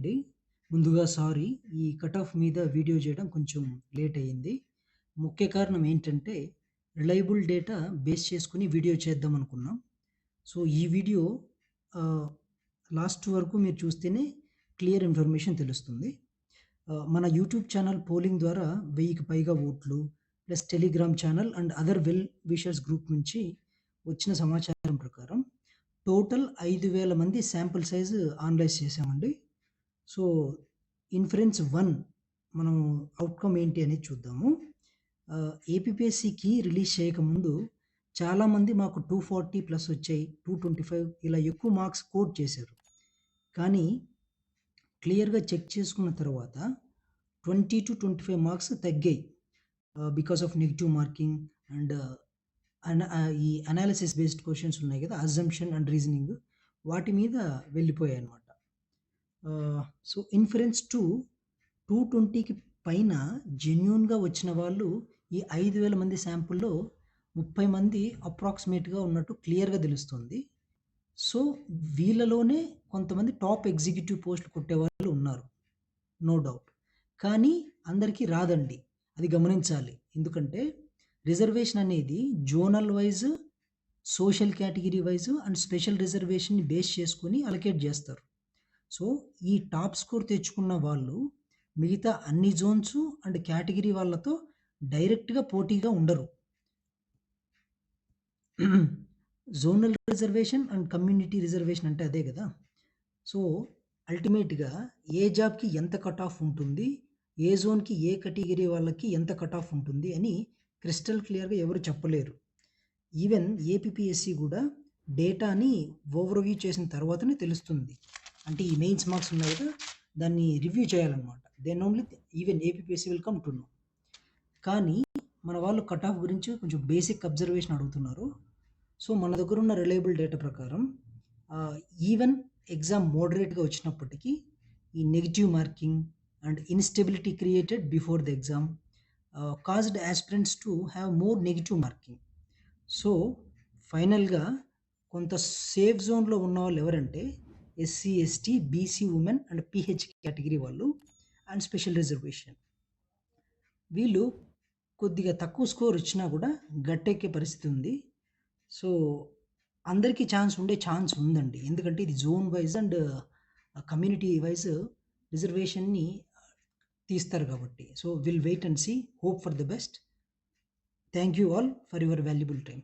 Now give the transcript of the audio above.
అండి. ముందుగా సారీ. ఈ కట్ ఆఫ్ మీద వీడియో చేయడం కొంచెం లేట్ అయింది. ముఖ్య కారణం ఏంటంటే, రిలయబుల్ డేటా బేస్ చేసుకుని వీడియో చేద్దాం అనుకున్నాం. సో, ఈ వీడియో లాస్ట్ వరకు మీరు చూస్తేనే క్లియర్ ఇన్ఫర్మేషన్ తెలుస్తుంది. మన యూట్యూబ్ ఛానల్ పోలింగ్ ద్వారా 1000కి పైగా ఓట్లు plus Telegram channel and other well wishers group నుంచి వచ్చిన సమాచారం ప్రకారం టోటల్ ఐదు వేల మంది శాంపుల్ సైజ్ ఆనలైజ్ చేశామండి. సో, ఇన్ఫరెన్స్ వన్ మనం అవుట్కమ్ ఏంటి అనేది చూద్దాము. ఏపీపీఎస్సికి ఏపీపీఎస్సీకి రిలీజ్ చేయకముందు చాలామంది మాకు 240 ప్లస్ వచ్చాయి. 225 ఇలా ఎక్కువ మార్క్స్ కోట్ చేశారు. కానీ క్లియర్‌గా చెక్ చేసుకున్న తర్వాత 20-25 మార్క్స్ తగ్గాయి. Because of negative marking and ఈ అనాలిసిస్ బేస్డ్ క్వశ్చన్స్ ఉన్నాయి కదా! అజంప్షన్ అండ్ రీజనింగ్ వాటి మీద వెళ్ళిపోయాయి అనమాట సో, ఇన్ఫరెన్స్ 2 220కి పైన జెన్యున్గా వచ్చిన వాళ్ళు ఈ ఐదు వేల మంది శాంపుల్‌లో 30 మంది అప్రాక్సిమేట్‌గా ఉన్నట్టు క్లియర్‌గా తెలుస్తుంది. సో, వీళ్ళలోనే కొంతమంది టాప్ ఎగ్జిక్యూటివ్ పోస్టులు కొట్టేవాళ్ళు ఉన్నారు. No doubt. కానీ అందరికీ రాదండి. అది గమనించాలి. ఎందుకంటే రిజర్వేషన్ అనేది zonal wise, social category wise and special రిజర్వేషన్‌ని base చేసుకొని అలకేట్ చేస్తారు. సో, ఈ టాప్ స్కోర్ తెచ్చుకున్న వాళ్ళు మిగతా అన్ని జోన్స్ అండ్ కేటగిరీ వాళ్ళతో డైరెక్ట్‌గా పోటీగా ఉండరు. Zonal reservation and community reservation అంటే అదే కదా సో, అల్టిమేట్‌గా ఏ జాబ్‌కి ఎంత కట్ ఆఫ్ ఉంటుంది, ఏ జోన్‌కి ఏ కేటగిరీ వాళ్ళకి ఎంత కట్ ఆఫ్ ఉంటుంది అని క్రిస్టల్ క్లియర్‌గా ఎవరు చెప్పలేరు. ఈవెన్ ఏపీపీఎస్సీ కూడా డేటాని ఓవర్‌వ్యూ చేసిన తర్వాతనే తెలుస్తుంది. అంటే ఈ మెయిన్స్ మార్క్స్ ఉన్నాయి కదా దాన్ని రివ్యూ చేయాలన్నమాట. Then only even APPSC will come to know. కానీ మన వాళ్ళు కట్ ఆఫ్ గురించి కొంచెం బేసిక్ అబ్జర్వేషన్ అడుగుతున్నారు. సో, మన దగ్గర ఉన్న రిలయబుల్ డేటా ప్రకారం ఈవెన్ ఎగ్జామ్ మోడరేట్‌గా వచ్చినప్పటికీ ఈ negative marking and instability created before the exam caused aspirants to have more negative marking. So, ఫైనల్‌గా కొంత సేఫ్ జోన్‌లో ఉన్న వాళ్ళు ఎవరంటే SC, ST, BC women and PH category వాళ్ళు అండ్ స్పెషల్ రిజర్వేషన్. వీళ్ళు కొద్దిగా తక్కువ స్కోర్ వచ్చినా కూడా గట్టెక్కే పరిస్థితి ఉంది. సో, అందరికీ ఛాన్స్ ఉండే ఛాన్స్ ఉందండి. ఎందుకంటే ఇది zone wise and community wise రిజర్వేషన్‌ని తీస్తారు కాబట్టి. So, will wait and see. Hope for the best. Thank you all for your valuable time.